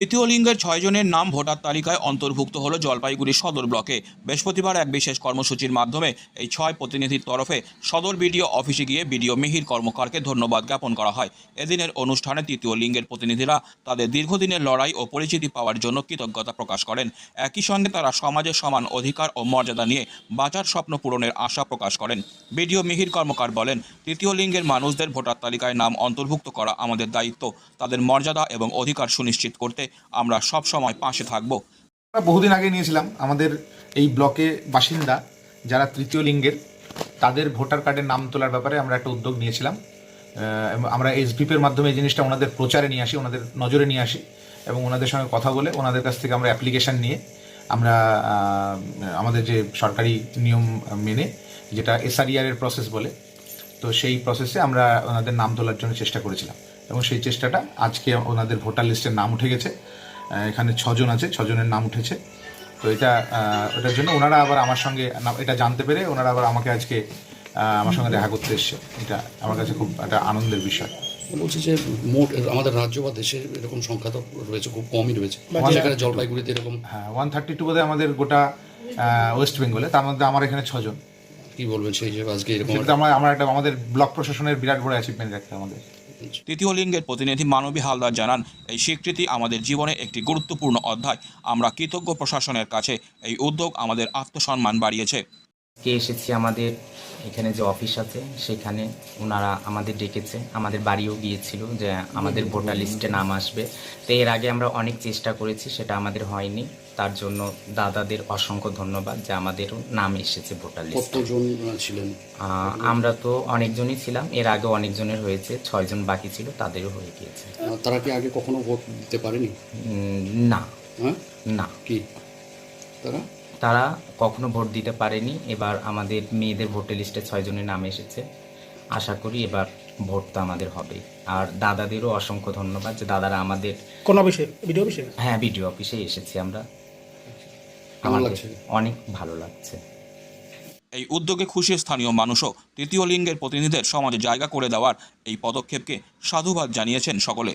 তৃতীয় লিঙ্গের ছয়জনের নাম ভোটার তালিকায় অন্তর্ভুক্ত হলো জলপাইগুড়ি সদর ব্লকে। বৃহস্পতিবার এক বিশেষ কর্মসূচির মাধ্যমে এই ছয় প্রতিনিধির তরফে সদর বিডিও অফিসে গিয়ে বিডিও মিহির কর্মকারকে ধন্যবাদ জ্ঞাপন করা হয়। এদিনের অনুষ্ঠানে তৃতীয় লিঙ্গের প্রতিনিধিরা তাদের দীর্ঘদিনের লড়াই ও পরিচিতি পাওয়ার জন্য কৃতজ্ঞতা প্রকাশ করেন। একই সঙ্গে তারা সমাজের সমান অধিকার ও মর্যাদা নিয়ে বাঁচার স্বপ্ন পূরণের আশা প্রকাশ করেন। বিডিও মিহির কর্মকার বলেন তৃতীয় লিঙ্গের মানুষদের ভোটার তালিকায় নাম অন্তর্ভুক্ত করা আমাদের দায়িত্ব। তাদের মর্যাদা এবং অধিকার সুনিশ্চিত করতে আমরা সব সময় পাশে থাকব। আমরা বহুদিন আগে নিয়েছিলাম আমাদের এই ব্লকে বাসিন্দা, যারা তৃতীয় লিঙ্গের, তাদের ভোটার কার্ডের নাম তোলার ব্যাপারে আমরা একটা উদ্যোগ নিয়েছিলাম। আমরা এসবিপির মাধ্যমে এই জিনিসটা ওনাদের প্রচারে নিয়ে আসি, ওনাদের নজরে নিয়ে আসি এবং ওনাদের সঙ্গে কথা বলে ওনাদের কাছ থেকে আমরা অ্যাপ্লিকেশন নিয়ে আমরা আমাদের যে সরকারি নিয়ম মেনে যেটা এসআরইআর এর প্রসেস বলে, তো সেই প্রসেসে আমরা ওনাদের নাম তোলার জন্য চেষ্টা করেছিলাম। এবং সেই চেষ্টাটা আজকে ওনাদের ভোটার লিস্টের নাম উঠে গেছে। এখানে ছজন আছে ছজনের নাম উঠেছে। তো এটা ওটার জন্য ওনারা আবার আমার সঙ্গে এটা জানতে পেরে ওনারা আবার আমাকে আজকে আমার সঙ্গে দেখা করতে এসছে। এটা আমার কাছে খুব একটা আনন্দের বিষয়। বলছি যে মোট আমাদের রাজ্য বা দেশের এরকম সংখ্যা তো রয়েছে খুব কমই রয়েছে। সেখানে জলপাইগুড়িতে এরকম হ্যাঁ ওয়ান থার্টি টু বোধহয় আমাদের গোটা ওয়েস্ট বেঙ্গলে তার মধ্যে আমার এখানে ছজন। কি বলবেন সেই হিসেবে আজকে এরকম আমার আমার একটা আমাদের ব্লক প্রশাসনের বিরাট বড় অ্যাচিভমেন্ট একটা আমাদের। তৃতীয় লিঙ্গের প্রতিনিধি মানবী হালদার জানান, এই স্বীকৃতি আমাদের জীবনে একটি গুরুত্বপূর্ণ অধ্যায়। আমরা কৃতজ্ঞ প্রশাসনের কাছে এই উদ্যোগ আমাদের আত্মসম্মান বাড়িয়েছে। কে এসেছি আমাদের এখানে যে অফিস আছে সেখানে ওনারা আমাদের ডেকেছে। আমাদের বাড়িও গিয়েছিল যে আমাদের ভোটার লিস্টে নাম আসবে। তো এর আগে আমরা অনেক চেষ্টা করেছি সেটা আমাদের হয়নি। তার জন্য দাদাদের অসংখ্য ধন্যবাদ যে আমাদেরও নাম এসেছে ভোটার লিস্টে ছিলেন? আমরা তো অনেকজনই ছিলাম। এর আগে অনেকজনের হয়েছে ছয়জন বাকি ছিল তাদেরও হয়ে গিয়েছে। তারা কি আগে কখনো ভোট দিতে পারেনি? না। হ্যাঁ? না। কি? তারা? তারা কখনো ভোট দিতে পারেনি। এবার আমাদের মেয়েদের ভোটার লিস্টে ছয়জনের নাম এসেছে। আশা করি এবার ভোটটা আমাদের হবে আর দাদাদেরও অসংখ্য ধন্যবাদ যে দাদারা আমাদের কোন অফিসে? ভিডিও অফিসে? হ্যাঁ বিডিও অফিসে এসেছি আমরা। আমাদের অনেক ভালো লাগছে। এই উদ্যোগে খুশি স্থানীয় মানুষও তৃতীয় লিঙ্গের প্রতিনিধিদের সমাজে জায়গা করে দেওয়ার এই পদক্ষেপকে সাধুবাদ জানিয়েছেন সকলে।